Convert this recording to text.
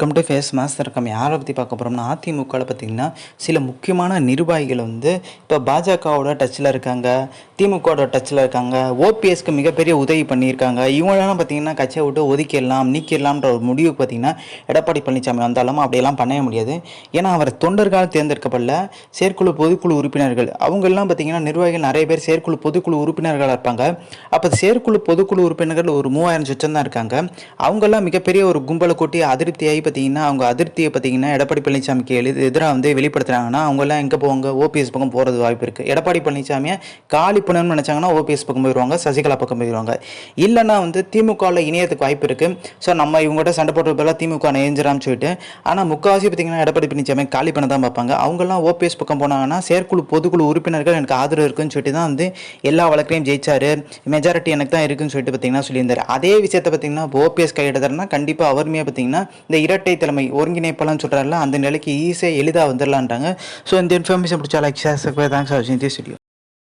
Welcome to face master come யாரை பற்றி பார்க்க போகிறோம்னா அதிமுகவில் பார்த்தீங்கன்னா சில முக்கியமான நிர்வாகிகள் வந்து இப்போ பாஜகவோட டச்சில் இருக்காங்க திமுகவோட டச்சில் இருக்காங்க ஓபிஎஸ்க்கு மிகப்பெரிய உதவி பண்ணியிருக்காங்க. இவங்களெல்லாம் பார்த்தீங்கன்னா கட்சியை விட்டு ஒதுக்கிடலாம் நீக்கிடலாம்ன்ற ஒரு முடிவுக்கு பார்த்தீங்கன்னா எடப்பாடி பழனிசாமி வந்தாலும் அப்படியெல்லாம் பண்ணவே முடியாது. ஏன்னா அவர் தொண்டர்களால் தேர்ந்தெடுக்கப்படல செயற்குழு பொதுக்குழு உறுப்பினர்கள். அவங்கெல்லாம் பார்த்தீங்கன்னா நிர்வாகிகள் நிறைய பேர் செயற்குழு பொதுக்குழு உறுப்பினர்களாக இருப்பாங்க. அப்போ செயற்குழு பொதுக்குழு உறுப்பினர்கள் ஒரு மூவாயிரம் சொச்சம் தான் இருக்காங்க. அவங்கெல்லாம் மிகப்பெரிய ஒரு கும்பலை கூட்டி அதிருப்தியாகி பார்த்தீங்கன்னா அவங்க அதிருப்தியை பார்த்தீங்கன்னா எடப்பாடி பழனிசாமிக்கு எழு எதிராக வந்து வெளிப்படுத்துறாங்கன்னா அவங்கெல்லாம் எங்கே போவாங்க? ஓபிஎஸ் பக்கம் போகிறது வாய்ப்பு இருக்குது எடப்பாடி பழனிசாமியை காலி பண்ணணும்னு நினச்சாங்கன்னா ஓபிஎஸ் பக்கம் போயிடுவாங்க சசிகலா பக்கம் போயிடுவாங்க. இல்லைன்னா வந்து திமுகவில் இணையத்துக்கு வாய்ப்பு இருக்குது ஸோ நம்ம இவங்ககிட்ட சண்டை போடுற பதிலாக திமுக இணைஞ்சிரான்னு சொல்லிட்டு ஆனால் முக்கால்வாசி பார்த்தீங்கன்னா எடப்பாடி பழனிசாமி காலி பண்ண தான் பார்ப்பாங்க. அவங்கெல்லாம் ஓபிஎஸ் பக்கம் போனாங்கன்னா செயற்குழு பொதுக்குழு உறுப்பினர்கள் எனக்கு ஆதரவு இருக்குன்னு சொல்லிட்டு தான் வந்து எல்லா வழக்கையும் ஜெயிச்சாரு. மெஜாரிட்டி எனக்கு தான் இருக்குன்னு சொல்லிட்டு பார்த்தீங்கன்னா சொல்லியிருந்தார். அதே விஷயத்தை பார்த்தீங்கன்னா ஓபிஎஸ் கையெடுத்தாருன்னா கண்டிப்பாக அவருமே பார்த்தீங்கன்னா இந்த இரட்டை தலைமை ஒருங்கிணைப்பெல்லாம் சொல்கிறாருல அந்த நிலைக்கு ஈஸியாக எளிதாக வந்துடலான்றாங்க ஸோ இந்த இன்ஃபர்மேஷன் பிடிச்சா லைக் ஷேர் தேங்க்ஸ் ஃபார் வாட்சிங் திஸ் வீடியோ